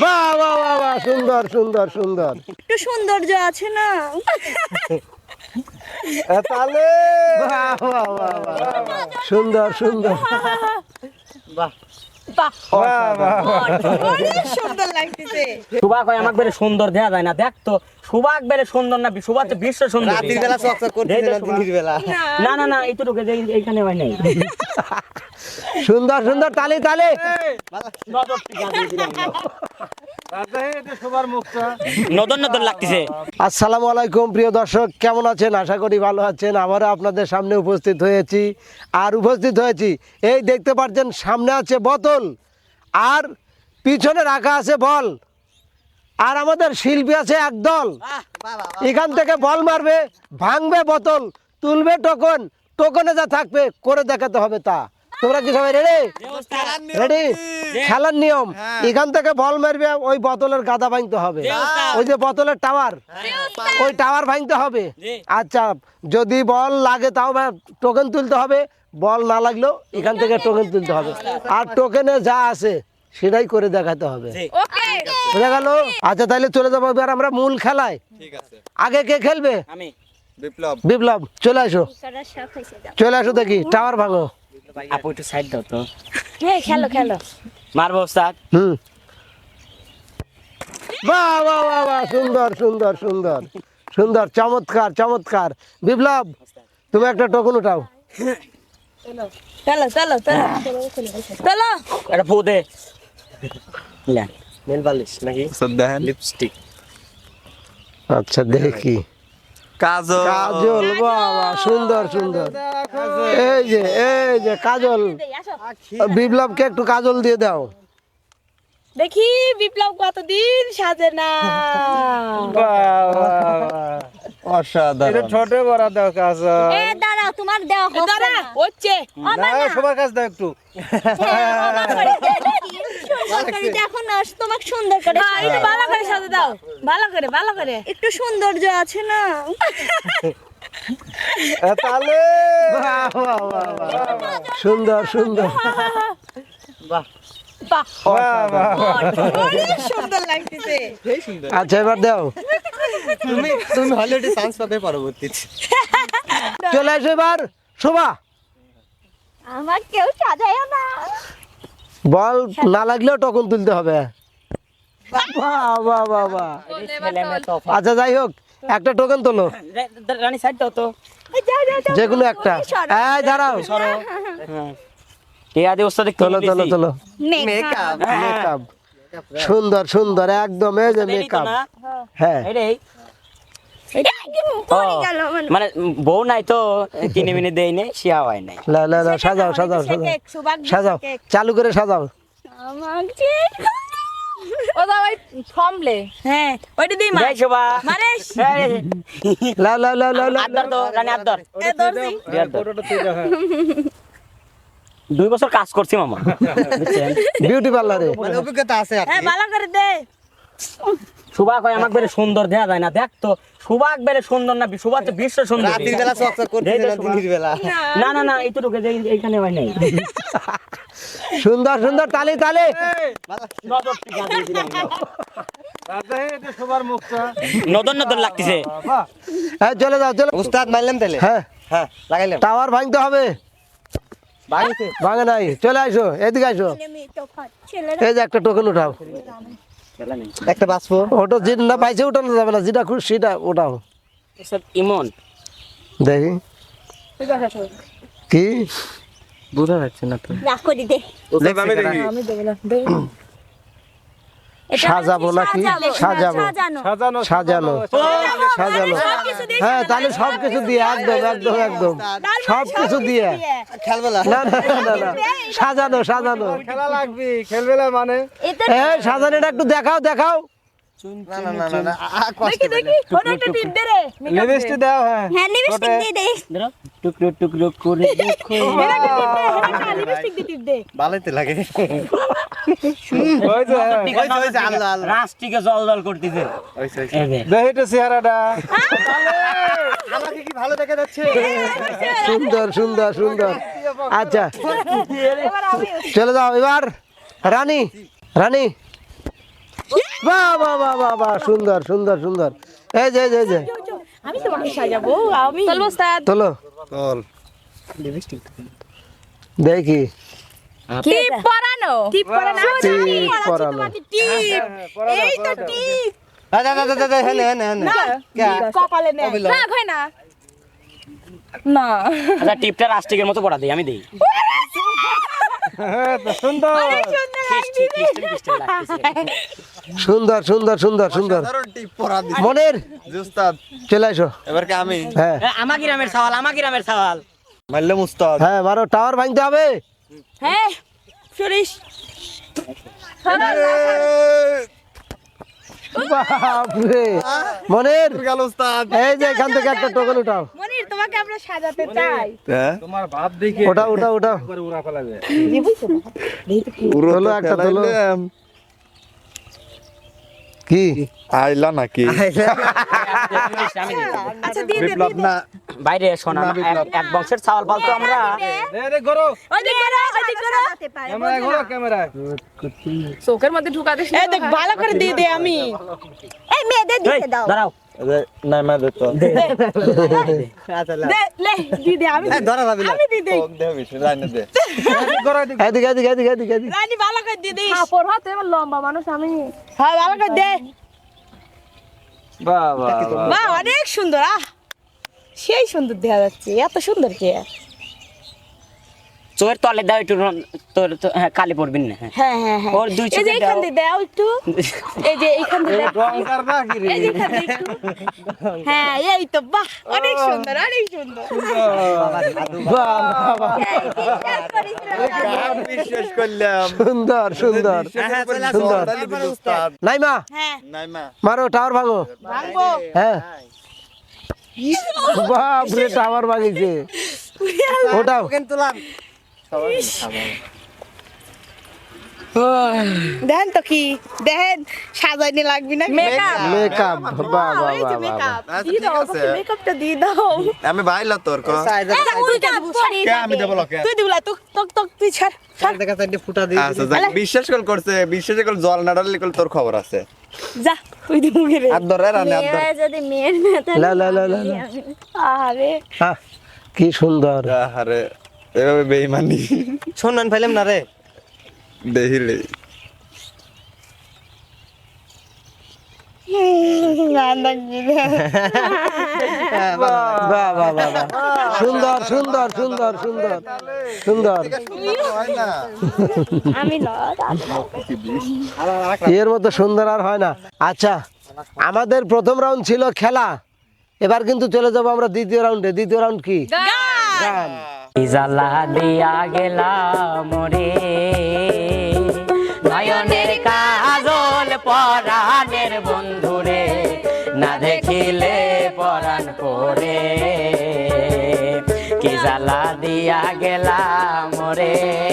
বাহ বাহ বাহ বাহ সুন্দর সুন্দর সুন্দর। একটু সৌন্দর্য আছে না? তাহলে বাহ বাহ বাহ বাহ সুন্দর সুন্দর। বাহ। সুবাক হয় আমাকে বেড়ে সুন্দর দেয়া যায় না। দেখ তো সুবাক বেড়ে সুন্দর না সুবাক তো বিশ্ব সুন্দর। না না। না না এইটুকু এইখানে হয় নাই। সুন্দর সুন্দর তালি তালি। নদন নদন লাগতেছে। আসসালামু আলাইকুম প্রিয় দর্শক কেমন আছেন? আশা করি ভালো আছেন। আবারও আপনাদের সামনে উপস্থিত হয়েছি আর উপস্থিত হয়েছি। এই দেখতে পাচ্ছেন সামনে আছে বোতল আর পিছনে রাখা আছে বল। আর আমাদের শিল্পী আছে একদল এখান থেকে বল মারবে ভাঙবে বোতল তুলবে টোকন। টোকনে যা থাকবে করে দেখাতে হবে তা। তোমরা কি সবাই রেডি রেডি খেলার নিয়ম। এখান থেকে বল মারবে ওই বোতলের গাদা ভাঙতে হবে। ওই যে বোতলের টাওয়ার ওই টাওয়ার ভাঙতে হবে। আচ্ছা যদি বল লাগে তাও টোকেন তুলতে হবে বল না লাগলেও এখান থেকে টোকেন তুলতে হবে। আর টোকেনে যা আছে সেটাই করে দেখাতে হবে। জি। ওকে বোঝা গেল? আচ্ছা তাহলে চলে যাব এবার আমরা মূল খেলায়। আগে কে খেলবে? বিপ্লব বিপ্লব। চলে আসো। চলে আসো দেখি টাওয়ার ভাঙো। আপু একটু সাইড দাও তো। হ্যাঁ খেলো খেলো। মারবো ওস্তাদ? হুম। বাহ বাহ বাহ বাহ সুন্দর সুন্দর সুন্দর। সুন্দর চমৎকার চমৎকার। বিপ্লব তুমি একটা টোকন উঠাও। চলো চলো চলো চলো। এটা ফু দে। নেল বালিশ নাকি? লিপস্টিক। আচ্ছা দেখি। কাজল। কাজল বাবা সুন্দর সুন্দর। এই যে এই যে কাজল। বিপ্লবকে একটু কাজল দিয়ে দাও। দেখি বিপ্লব কতদিন সাজে না। অসাধারণ। ছোট বড় দাও কাজ এ তোমার দেওয়া দাঁড়া হচ্ছে। সবার কাছে দাও একটু। দেখো না তোমাকে সুন্দর করে একটু ভালো করে সাজে দাও। ভালো করে ভালো করে। একটু সৌন্দর্য আছে না? তাহলে বাহ, বাহ, বাহ, বাহ। সুন্দর সুন্দর। বাহ। সুন্দর লাগতেছে। আচ্ছা এবার দাও। তুমি তুমি হলিউডে চান্স পাবে পরবর্তীতে। চলে আসো এবার শোভা। আমার কেউ সাজায়ও না। বল না লাগলেও তখন তুলতে হবে। বাহ বাহ বাহ বাহ ছেলে মেয়ে তো আচ্ছা যাই হোক একটা টোকেন তোলো। রানী সাইড দাও তো। যে কোনো একটা। এই দাঁড়াও। টিয়া দিয়ে ওস্তাদ তোলো তোলো তোলো। মেকআপ মেকআপ সুন্দর সুন্দর একদম এই যে মেকআপ হ্যাঁ এটাই এটা কি পড়ে ও, গেল আমার মানে বউ নাই তো কিনে মিনে দেই নাই শিয়া হয় নাই। লা লা লা সাজাও সাজাও সাজাও। সাজাও চালু করে সাজাও। আমাকে ওই ফর্মলে হ্যাঁ ওইটা দিই মা। শোভা। মারে লাও লাও লাও লাও লাও আদর তো রানী আদর। এ দর্জি। ফটোটা তুই দেখা। দুই বছর কাজ করছি মামা। বিউটি পার্লারে মানে অভিজ্ঞতা আছে হ্যাঁ ভালো করে দে। সুবাক হয় আমাকে বেড়ে সুন্দর দেয়া যায় না। দেখ তো সুবাক বেড়ে সুন্দর না সুবাক তো বিশ্ব সুন্দর। রাতের বেলা চকচক করতেছে না দিনের বেলা? না না না এইটুকু এইখানে হয় নাই। সুন্দর সুন্দর তালি তালি। নদন নদন লাগতেছে। হ্যাঁ চলে যাও চলে উস্তাদ মারলাম তাহলে। হ্যাঁ। হ্যাঁ লাগাইলাম। টাওয়ার ভাঙতে হবে। ভাঙে নাই। চলে আসো এদিকে আসো এই যে একটা টোকেন উঠাও। একটা বাঁচবো ওটা যেটা না পাইছে উঠানো যাবে না। যেটা খুশি সেটা ওঠাও এসব ইমন। দেখি। কি? বোঝা যাচ্ছে না তো। আমি দেখি। সাজাবো নাকি? সাজাবো। সাজানো। সাজানো সাজানো। সবকিছু হ্যাঁ তাহলে সব কিছু দিয়ে একদম একদম একদম। সব কিছু দিয়ে। খেলবেলা। না না না, না না সাজানো সাজানো। খেলা লাগবি খেলবেলা মানে। এটা এই সাজানোটা একটু দেখাও দেখাও। হ্যাঁ। হ্যাঁ টুকরো টুকরো করে দেখো লিপস্টিক দিয়ে টিপ দে। ভালোই লাগে। রাষ্ট্রিকে জল জল করতেছে। দেখি চেহারাটা। আমাকে কি ভালো দেখা যাচ্ছে? সুন্দর সুন্দর সুন্দর। আচ্ছা। চলে যাও এবার রানী রানী। বাহ বাহ বাহ বাহ বাহ সুন্দর সুন্দর সুন্দর। এই যে এই যে, যে। আমি তোমাকে সাজাবো আমি। তোলো। চল দেখি। টিপ পরানো। টিপ পরানো। টিপ পরানো। টিপ। এই তো টিপ। আচ্ছা আচ্ছা আচ্ছা হেনে হেনে হেনে। কপালে নে। হয় না। না। আচ্ছা টিপটা রাস্টিকের মতো পড়া দিই আমি দিই। হ্যাঁ, সুন্দর। সুন্দর সুন্দর সুন্দর মনের চলে আসো। এবার কি আমি? হ্যাঁ। আমার গ্রামের সওয়াল আমার গ্রামের সওয়াল। মারলাম উস্তাদ। হ্যাঁ মারো টাওয়ার ভাঙতে হবে। হ্যাঁ শুনিস বাপরে। মনের গেল উস্তাদ। এই যে এখান থেকে একটা টোকেন উঠাও। মনির তোমাকে আমরা সাজাতে চাই। হ্যাঁ? তোমার ভাব দেখে ওটা ওটা ওটা। উড়া তোলো একটা তোলো। কি? আইলা নাকি? আমি আচ্ছা বিপ্লব না বাইরে শোনা এক বংশের চাওয়াল আমরা। দে দে। করো। ওই দিক করো ওই দিক করো। ক্যামেরা করো ক্যামেরা চোখের মধ্যে ঢুকা দিস এই দেখ ভালো করে দিয়ে দে আমি। এই মেয়েদের দিয়ে দাও। দাঁড়াও। না দে তো। দে। লে। দিয়ে দে আমি ধরা ভাবি আমি দিয়ে দেই। দে বেশি লাইনে দে। করো এদিকে এদিকে এদিকে এদিকে এদিকে। রানী ভালো করে দিয়ে দিস কাপড় হাতে লম্বা মানুষ আমি হ্যাঁ ভালো করে দে। বাহ বাহ বাহ। বাহ অনেক সুন্দর আহ। সেই সুন্দর দেখা যাচ্ছে এত সুন্দর কে? চোখের তলে দাও একটু তোর হ্যাঁ কালি পড়বিন না হ্যাঁ। হ্যাঁ হ্যাঁ হ্যাঁ। ওর দুই চোখে দাও। দিয়ে দাও একটু। এই যে এইখান দিয়ে কি রে? একটু। হ্যাঁ এই তো বাহ অনেক সুন্দর অনেক সুন্দর। বাহ, বাহ, বাহ। বিশ্বাস করলাম। সুন্দর সুন্দর। সুন্দর। উস্তাদ। নাইমা হ্যাঁ। নাই মারো টাওয়ার ভাঙো। ভাঙবো? হ্যাঁ। বাপরে টাওয়ার ভাঙিছে ওটাও। কেন তোলাম দেখেন তো কি? দেখেন সাজাইনি লাগবে না মেকআপ মেকআপ বাহ বাহ এই যে বাহ বাহ মেকআপ আচ্ছা, দাও মেকআপটা দিয়ে দাও। আমি বাইলা তোর কো। কে আমি দেবো লোকে? তুই দিবলা তুই তোক তোক তুই ছাড় ছাড়। আচ্ছা যাক, বিশ্বাস কল করছে বিশ্বাস কল জল না ডাললে কল তোর খবর আছে। যা তুই দিবো গেলে আর ধরে রানে আর ধরে। যদি মেয়ের মেয়ে লা লা লা লা। আরে। হ্যাঁ, কি সুন্দর। আরে এভাবে বেইমানি। না রে। দেখিলে। বাহ বাহ বাহ বাহ সুন্দর সুন্দর সুন্দর সুন্দর সুন্দর। হয় না আমি না এর মতো সুন্দর আর হয় না। আচ্ছা আমাদের প্রথম রাউন্ড ছিল খেলা। এবার কিন্তু চলে যাব আমরা দ্বিতীয় রাউন্ডে দ্বিতীয় রাউন্ড কি? গান। জ্বালা দিয়া গেলাম রে। নয়নের কাজল পরাণের বন্ধুরে না দেখিলে পরাণ পরে। কি জ্বালা দিয়া গেলাম রে।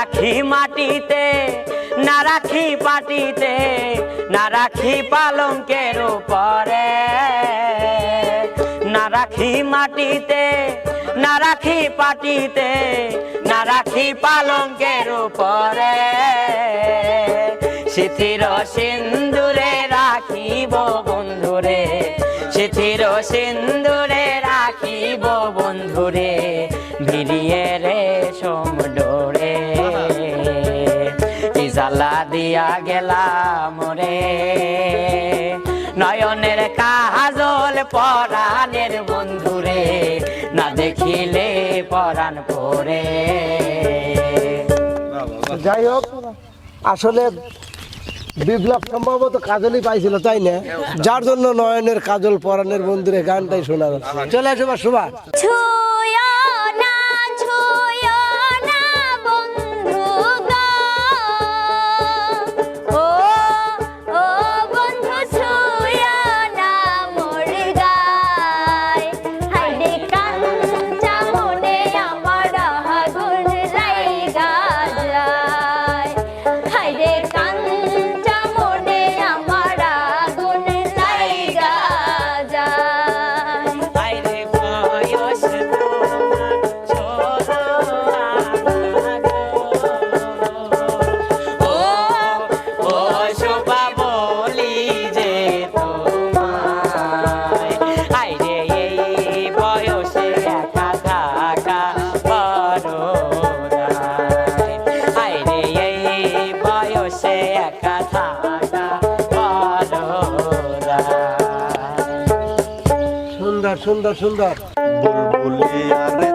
রাখি মাটিতে, না রাখি পাটিতে, না রাখি পালঙ্কের উপরে। না রাখি মাটিতে, না রাখি পাটিতে, না রাখি পালঙ্কের উপরে। শিথির সিন্দুরে রাখিব দিয়া গেলাম রে। নয়নের কাজল পরাণের বন্ধুরে না দেখিলে পরাণ পরে। যাই হোক আসলে বিপ্লব সম্ভবত কাজলই পাইছিল তাই না? যার জন্য নয়নের কাজল পরাণের বন্ধুরে গানটাই শোনা। চলে আসো বা সুন্দর সুন্দর। বুলবুলিয়া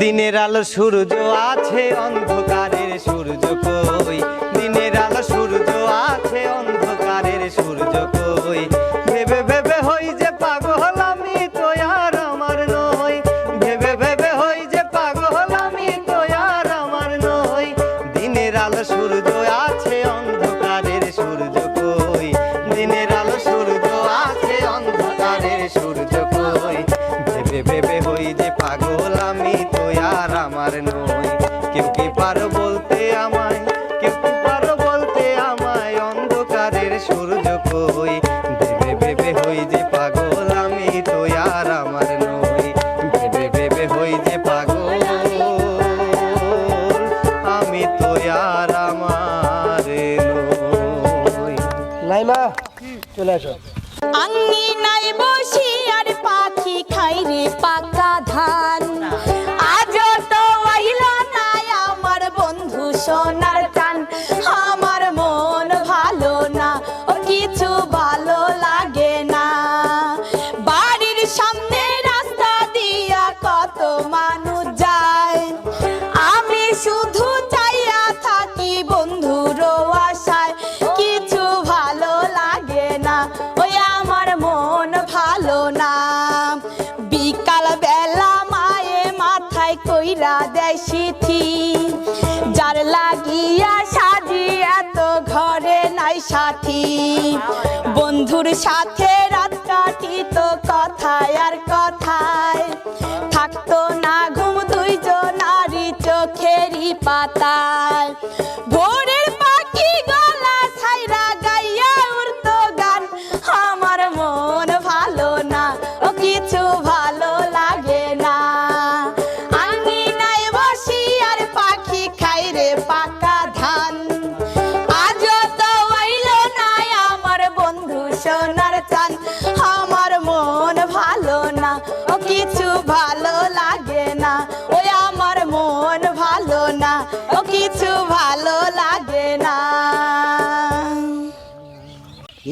দিনের আলো সূর্য আছে অন্ধকারের সূর্য কই? দিনের আলো সূর্য আছে অন্ধ চলে আসো। আঙ্গিনায় বসে সাথী। বন্ধুর সাথে রাত কাটিত কথায় আর কথায়। থাকতো না ঘুম দুইজন, নারী চোখেরই পাতায়।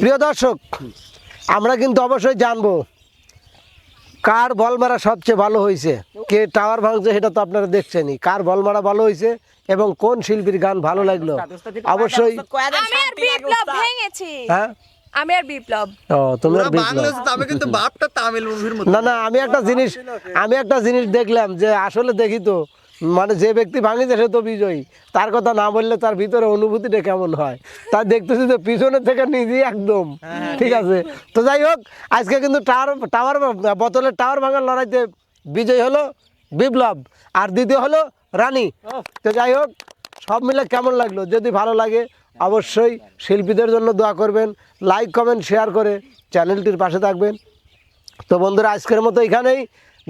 প্রিয় দর্শক আমরা কিন্তু অবশ্যই জানব কার বল মারা সবচেয়ে ভালো হয়েছে। কে টাওয়ার ভাঙছে সেটা তো আপনারা দেখছেনই। কার বল মারা ভালো হয়েছে এবং কোন শিল্পীর গান ভালো লাগল? অবশ্যই আমি আর বিপ্লব ভেঙেছি। হ্যাঁ? আমি আর বিপ্লব। ও তোমরা পুরা বাংলা তবে কিন্তু বাপটা তামিল মুভির মতো না না আমি একটা জিনিস আমি একটা জিনিস দেখলাম যে আসলে দেখি তো মানে যে ব্যক্তি ভাঙিছে সে তো বিজয়ী। তার কথা না বললে তার ভিতরে অনুভূতিটা কেমন হয়? তার দেখতেছি তো পিছনে থেকে নিজেই একদম ঠিক আছে? তো যাই হোক আজকে কিন্তু টাওয়ার টাওয়ার বোতলের টাওয়ার ভাঙার লড়াইতে বিজয়ী হলো বিপ্লব আর দ্বিতীয় হলো রানী। তো যাই হোক সব মিলে কেমন লাগল? যদি ভালো লাগে অবশ্যই শিল্পীদের জন্য দোয়া করবেন লাইক কমেন্ট শেয়ার করে চ্যানেলটির পাশে থাকবেন। তো বন্ধুরা আজকের মতো এখানেই।